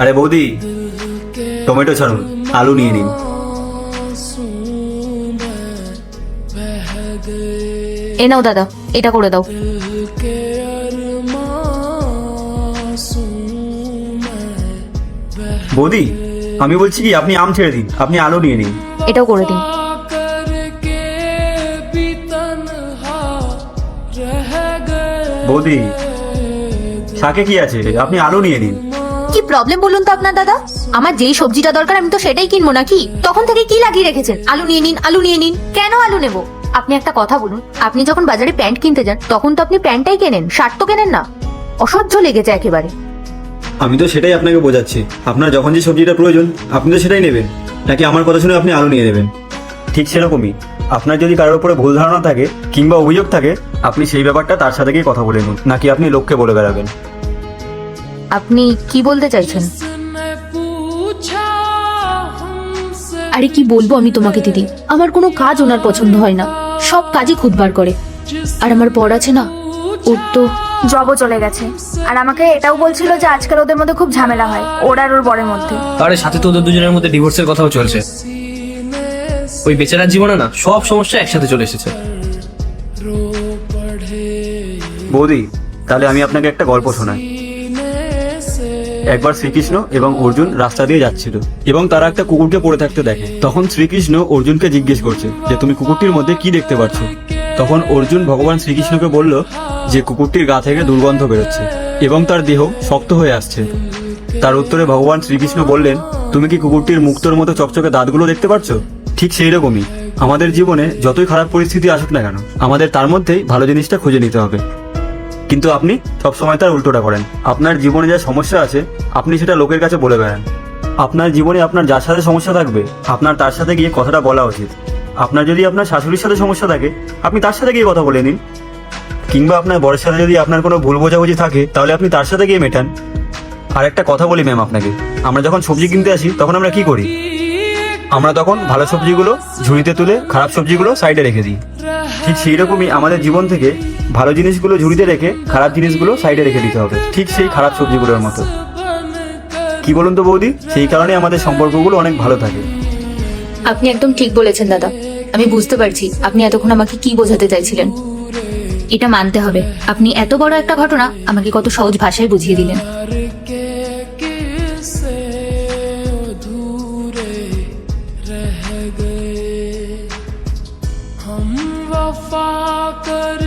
আরে বৌদি টমেটো ছাড়ুন আলু নিয়ে নিন। এ নাও দাদা এটা করে দাও। বৌদি আমি বলছি কি আপনি আম ছেড়ে দিন আপনি আলু নিয়ে নিন। এটাও করে দিন। বৌদি শাকে কি আছে? আপনি আলু নিয়ে নিন। কি প্রবলেম বলুন তো আপনার দাদা? আমার যেই সবজিটা দরকার আমি তো সেটাই কিনবো নাকি? তখন থেকে কি লাগিয়ে রেখেছেন? আলু নিয়ে নিন আলু নিয়ে নিন। কেন আলু নেব? আপনি একটা কথা বলুন আপনি যখন বাজারে প্যান্ট কিনতে যান তখন তো আপনি প্যান্টটাই কেনেন শার্ট তো কেনেন না। অসহ্য লেগেছে একেবারে। আমি তো সেটাই আপনাকে বোঝাচ্ছি। আপনার যখন যে সবজিটা প্রয়োজন আপনি তো সেটাই নেবেন। নাকি আমার কথা শুনে আপনি আলু নিয়ে নেবেন? ঠিক সেরকমই। আপনার যদি কারোর উপরে ভুল ধারণা থাকে কিংবা অভিযোগ থাকে আপনি সেই ব্যাপারটা তার সাথে গিয়ে কথা বলে নিন নাকি আপনি লোককে বলে বেড়াবেন? আপনি কি বলতে চাইছেন? আরে কি বলব আমি তোমাকে দিদি? আমার কোনো কাজ ওনার পছন্দ হয় না। সব কাজই খুদবার করে। আর আমার পর আছে না ওর তো জবও চলে গেছে। আর আমাকে এটাও বলছিল যে আজকাল ওদের মধ্যে খুব ঝামেলা হয় ওর আর ওর বরের মধ্যে। আরে সাথে তো ওদের দুজনের মধ্যে ডিভোর্সের কথাও চলছে। ওই বেচারার জীবনে না সব সমস্যা একসাথে চলে এসেছে। বৌদি তাহলে আমি আপনাকে একটা গল্প শোনাই। একবার শ্রীকৃষ্ণ এবং অর্জুন রাস্তা দিয়ে যাচ্ছিল এবং তারা একটা কুকুরকে পড়ে থাকতে দেখে। তখন শ্রীকৃষ্ণ অর্জুনকে জিজ্ঞেস করছে যে, তুমি কুকুরটির মধ্যে কি দেখতে পাচ্ছ তখন অর্জুন ভগবান শ্রীকৃষ্ণকে বলল যে, কুকুরটির গা থেকে দুর্গন্ধ বেরোচ্ছে এবং তার দেহ শক্ত হয়ে আসছে। তার উত্তরে ভগবান শ্রীকৃষ্ণ বললেন, তুমি কি কুকুরটির মুক্তোর মতো চকচকে দাঁতগুলো দেখতে পাচ্ছ ঠিক সেই রকমই। আমাদের জীবনে যতই খারাপ পরিস্থিতি আসুক না কেন, আমাদের তার মধ্যেই ভালো জিনিসটা খুঁজে নিতে হবে। কিন্তু আপনি সবসময় তার উল্টোটা করেন। আপনার জীবনে যা সমস্যা আছে, আপনি সেটা লোকের কাছে বলে বেড়ান। আপনার জীবনে আপনার যার সাথে সমস্যা থাকবে, আপনার তার সাথে গিয়ে কথাটা বলা উচিত। আপনার যদি আপনার শাশুড়ির সাথে সমস্যা থাকে, আপনি তার সাথে গিয়ে কথা বলে নিন। কিংবা আপনার বরের সাথে যদি আপনার কোনো ভুল বোঝাবুঝি থাকে, তাহলে আপনি তার সাথে গিয়ে মেটান। আর একটা কথা বলি ম্যাম আপনাকে। আমরা যখন সবজি কিনতে আসি, তখন আমরা কি করি? আমরা তখন ভালো সবজিগুলো ঝুড়িতে তুলে খারাপ সবজিগুলো সাইডে রেখে দিই। ঠিক সেই রকমই আমাদের জীবন থেকে ভালো জিনিসগুলো ঝুড়িতে রেখে খারাপ জিনিসগুলো সাইডে রেখে দিতে হবে। ঠিক সেই খারাপ সবজিগুলোর মতো। কি বলুন তো বৌদি? সেই কারণে আমাদের সম্পর্কগুলো অনেক ভালো থাকে। আপনি একদম ঠিক বলেছেন, দাদা। আমি বুঝতে পারছি আপনি এতক্ষণ আমাকে কি বোঝাতে চাইছিলেন। এটা মানতে হবে। আপনি এত বড় একটা ঘটনা আমাকে কত সহজ ভাষায় বুঝিয়ে দিলেন। good.